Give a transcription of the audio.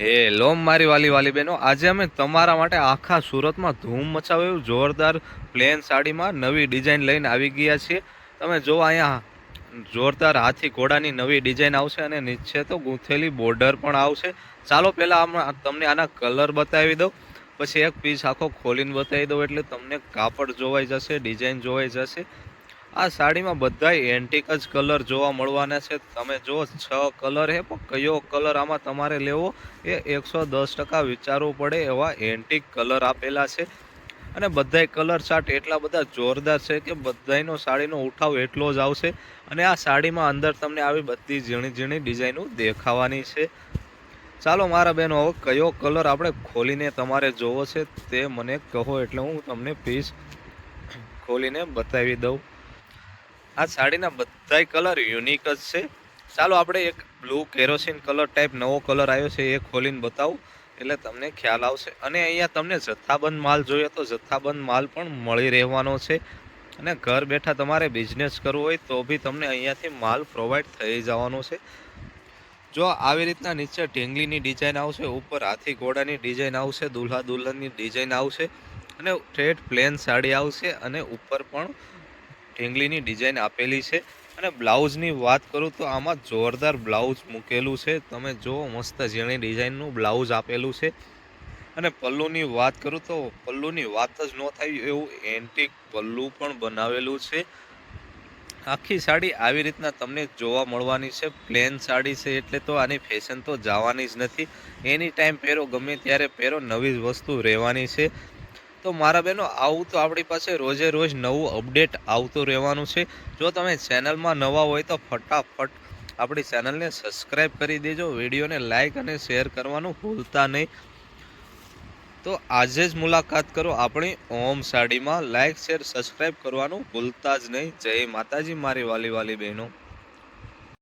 Hello મારી વાલી વાલી બહેનો, આજે અમે તમારા માટે આખા સુરતમાં ધૂમ મચાવે એવું જોરદાર પ્લેન સાડીમાં નવી ડિઝાઇન લઈને આવી ગયા છીએ. તમે જો અહીંયા જોરદાર હાથી ઘોડાની નવી ડિઝાઇન આવશે અને નીચે તો ગૂંથેલી બોર્ડર પણ આવશે. ચાલો પહેલાં આમાં તમને આના કલર બતાવી દઉં. પછી એક પીસ આખો ખોલીને બતાવી દઉં એટલે તમને કાપડ જોવાઈ જશે ડિઝાઇન જોવાઈ જશે. આ સાડીમાં બધાય એન્ટિક જ કલર જોવા મળવાના છે. તમે જો છ કલર હે, પણ કયો કલર આમાં તમારે લેવો એ એકસો દસ ટકા વિચારવું પડે એવા એન્ટિક કલર આપેલા છે. અને બધાય કલર ચાર્ટ એટલા બધા જોરદાર છે કે બધાયનો સાડીનો ઉઠાવ એટલો જ આવશે. અને આ સાડીમાં અંદર તમને આવી બધી ઝીણી ઝીણી ડિઝાઇનો દેખાવાની છે. ચાલો મારા બહેનો હવે કયો કલર આપણે ખોલીને તમારે જોવો છે તે મને કહો એટલે હું તમને પીસ ખોલીને બતાવી દઉં. આ સાડીના બધાય કલર યુનિક જ છે. ચાલો આપણે એક બ્લુ કેરોસીન કલર ટાઈપ નવો કલર આવ્યો છે, એ ખોલીને બતાવું. એટલે તમને ખ્યાલ આવશે. અને અહીંયા તમને જથ્થાબંધ માલ જોઈએ તો જથ્થાબંધ માલ પણ મળી રહેવાનો છે. અને ઘર બેઠા તમારે બિઝનેસ કરવો હોય તો બી તમને અહીંયાથી માલ પ્રોવાઈડ થઈ જવાનો છે. જો આવી રીતના નીચે ઢીંગલીની ડિઝાઇન આવશે, ઉપર હાથી ઘોડાની ડિઝાઇન આવશે, દુલ્હા દુલ્હનની ડિઝાઇન આવશે. અને સ્ટ્રેટ પ્લેન સાડી આવશે અને ઉપર પણ ઢીંગલીની ડિઝાઇન આપેલી છે. અને બ્લાઉઝની વાત કરું તો આમાં જોરદાર બ્લાઉઝ મૂકેલું છે. તમે જુઓ મસ્ત ઝીણી ડિઝાઇનનું બ્લાઉઝ આપેલું છે. અને પલ્લુની વાત કરું તો પલ્લુની વાત જ ન થાય એવું એન્ટિક પલ્લુ પણ બનાવેલું છે. આખી સાડી આવી રીતના તમને જોવા મળવાની છે. પ્લેન સાડી છે એટલે તો આની ફેશન તો જવાની જ નથી. એની ટાઈમ પહેરો, ગમે ત્યારે પહેરો, નવી જ વસ્તુ રહેવાની છે. તો મારા બહેનો, આવું તો આપણી પાસે રોજે રોજ નવું અપડેટ આવતું રહેવાનું છે. જો તમે ચેનલમાં નવા હોય તો ફટાફટ આપણી ચેનલને સબસ્ક્રાઈબ કરી દેજો, વિડીયોને લાઇક અને શેર કરવાનું ભૂલતા નહીં. તો આજે જ મુલાકાત કરો આપણી ઓમ સાડીમાં. લાઇક, શેર સબસ્ક્રાઈબ કરવાનું ભૂલતા જ નહીં. જય માતાજી, મારી વાલી વાલી બહેનો.